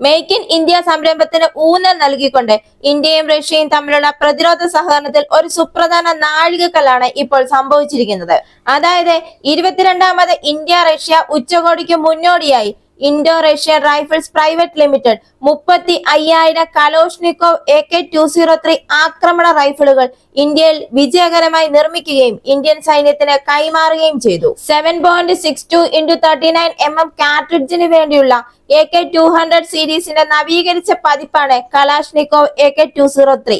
Make in India സംരംഭത്തിന് ഊന്നൽ നൽകിക്കൊണ്ട് ഇന്ത്യയും റഷ്യയും തമ്മിലുള്ള പ്രതിരോധ സഹകരണത്തിൽ ഒരു സുപ്രധാന നാഴികക്കല്ലാണ് ഇപ്പോൾ സംഭവിച്ചിരിക്കുന്നത്. അതായത് ഇരുപത്തിരണ്ടാമത് ഇന്ത്യ റഷ്യ ഉച്ചകോടിക്ക് മുന്നോടിയായി Indo Russia rifles private limited. മുപ്പത്തി അയ്യായിരം Kalashnikov A K two zero three ആക്രമണ റൈഫിളുകൾ ഇന്ത്യയിൽ വിജയകരമായി നിർമ്മിക്കുകയും ഇന്ത്യൻ സൈന്യത്തിന് കൈമാറുകയും ചെയ്തു. Seven point six two into thirty nine M M കാർട്രിഡ്ജിന് വേണ്ടിയുള്ള എ കെ ടു ഹൺഡ്രഡ് സീരീസിന്റെ നവീകരിച്ച പതിപ്പാണ് Kalashnikov A K two zero three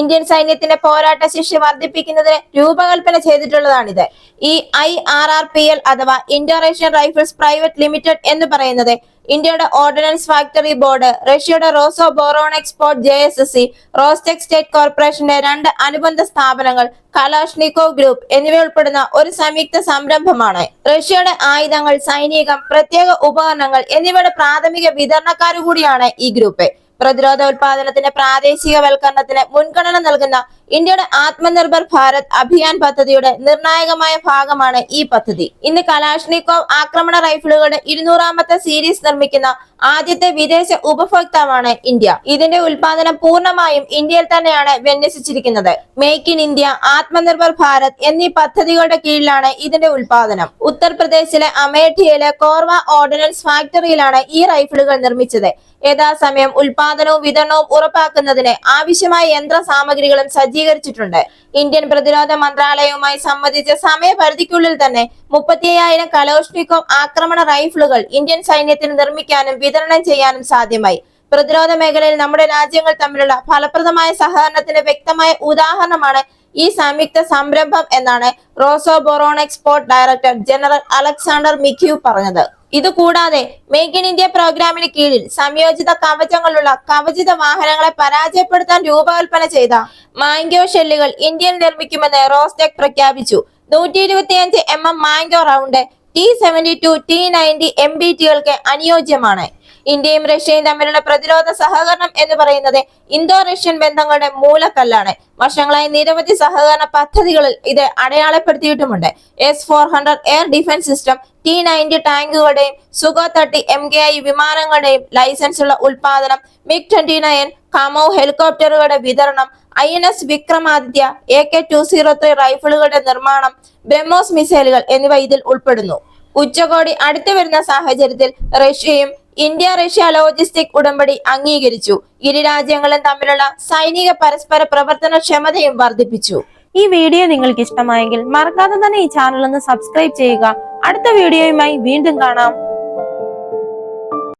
Indian സൈന്യത്തിന്റെ പോരാട്ട ശേഷി വർദ്ധിപ്പിക്കുന്നതിന് രൂപകൽപ്പന ചെയ്തിട്ടുള്ളതാണിത്. ഈ I R R P L അഥവാ ഇൻഡോറേഷ്യൻ റൈഫിൾസ് പ്രൈവറ്റ് ലിമിറ്റഡ് എന്ന് പറയുന്നത് ഇന്ത്യയുടെ ഓർഡിനൻസ് ഫാക്ടറി ബോർഡ് റഷ്യയുടെ Rosoboronexport J S S C Rostec state കോർപ്പറേഷന്റെ രണ്ട് അനുബന്ധ സ്ഥാപനങ്ങൾ കലാഷ്നിക്കോ ഗ്രൂപ്പ് എന്നിവ ഉൾപ്പെടുന്ന ഒരു സംയുക്ത സംരംഭമാണ്. റഷ്യയുടെ ആയുധങ്ങൾ സൈനികം പ്രത്യേക ഉപകരണങ്ങൾ എന്നിവയുടെ പ്രാഥമിക വിതരണക്കാരുകൂടിയാണ് ഈ ഗ്രൂപ്പ്. പ്രതിരോധ ഉൽപാദനത്തിന്റെ പ്രാദേശികവൽക്കരണത്തിന് മുൻഗണന നൽകുന്ന ഇന്ത്യയുടെ ആത്മനിർഭർ ഭാരത് അഭിയാൻ പദ്ധതിയുടെ നിർണായകമായ ഭാഗമാണ് ഈ പദ്ധതി. ഇന്ന് കലാഷ്നിക്കോവ് ആക്രമണ റൈഫിളുകളുടെ ഇരുന്നൂറാമത്തെ സീരീസ് നിർമ്മിക്കുന്ന ആദ്യത്തെ വിദേശ ഉപഭോക്താവാണ് ഇന്ത്യ. ഇതിന്റെ ഉൽപാദനം പൂർണമായും ഇന്ത്യയിൽ തന്നെയാണ് വിന്യസിച്ചിരിക്കുന്നത്. Make in India Atmanirbhar Bharat എന്നീ പദ്ധതികളുടെ കീഴിലാണ് ഇതിന്റെ ഉൽപാദനം. ഉത്തർപ്രദേശിലെ അമേഠിയിലെ കോർവ ഓർഡിനൻസ് ഫാക്ടറിയിലാണ് ഈ റൈഫിളുകൾ നിർമ്മിച്ചത്. യഥാസമയം ഉൽപാദനവും വിതരണവും ഉറപ്പാക്കുന്നതിന് ആവശ്യമായ യന്ത്ര സാമഗ്രികളും സജ്ജീകരിച്ചിട്ടുണ്ട് ഇന്ത്യൻ പ്രതിരോധ മന്ത്രാലയവുമായി സംബന്ധിച്ച സമയപരിധിക്കുള്ളിൽ തന്നെ മുപ്പത്തി അയ്യായിരം കലോഷ്നിക്കോവ് ആക്രമണ റൈഫിളുകൾ ഇന്ത്യൻ സൈന്യത്തിന് നിർമ്മിക്കാനും വിതരണം ചെയ്യാനും സാധ്യമായി. പ്രതിരോധ മേഖലയിൽ നമ്മുടെ രാജ്യങ്ങൾ തമ്മിലുള്ള ഫലപ്രദമായ സഹകരണത്തിന് വ്യക്തമായ ഉദാഹരണമാണ് ഈ സംയുക്ത സംരംഭം എന്നാണ് Rosoboronexport director general Alexander Mikheev പറഞ്ഞത്. ഇത് കൂടാതെ മേക്ക് ഇൻ ഇന്ത്യ പ്രോഗ്രാമിന് കീഴിൽ സംയോജിത കവചങ്ങളുള്ള കവചിത വാഹനങ്ങളെ പരാജയപ്പെടുത്താൻ രൂപകൽപ്പന ചെയ്ത മാംഗോ ഷെല്ലുകൾ ഇന്ത്യയിൽ നിർമ്മിക്കുമെന്ന് റോസ്റ്റെക് പ്രഖ്യാപിച്ചു. നൂറ്റി ഇരുപത്തിയഞ്ച് M M mango round T seventy two T ninety M B ടികൾക്ക് അനുയോജ്യമാണ്. ഇന്ത്യയും റഷ്യയും തമ്മിലുള്ള പ്രതിരോധ സഹകരണം എന്ന് പറയുന്നത് ഇന്തോ റഷ്യൻ ബന്ധങ്ങളുടെ മൂലക്കല്ലാണ്. വർഷങ്ങളായി നിരവധി സഹകരണ പദ്ധതികളിൽ ഇത് അടയാളപ്പെടുത്തിയിട്ടുമുണ്ട്. S four hundred air defence system T ninety ടാങ്കുകളുടെയും Su thirty M K I വിമാനങ്ങളുടെയും licence ഉള്ള ഉൽപാദനം മിഗ് ട്വന്റി നയൻ കമോ ഹെലികോപ്റ്ററുകളുടെ വിതരണം I N S Vikramaditya A K two zero three റൈഫിളുകളുടെ നിർമ്മാണം ബ്രഹ്മോസ് മിസൈലുകൾ എന്നിവ ഇതിൽ ഉൾപ്പെടുന്നു. ഉച്ചകോടി അടുത്തു വരുന്ന സാഹചര്യത്തിൽ റഷ്യയും ഇന്ത്യ റഷ്യ ലോജിസ്റ്റിക് ഉടമ്പടി അംഗീകരിച്ചു. ഇരു രാജ്യങ്ങളും തമ്മിലുള്ള സൈനിക പരസ്പര പ്രവർത്തന ക്ഷമതയും വർദ്ധിപ്പിച്ചു. ഈ വീഡിയോ നിങ്ങൾക്ക് ഇഷ്ടമായെങ്കിൽ മറക്കാതെ തന്നെ ഈ ചാനൽ ഒന്ന് സബ്സ്ക്രൈബ് ചെയ്യുക. അടുത്ത വീഡിയോയുമായി വീണ്ടും കാണാം.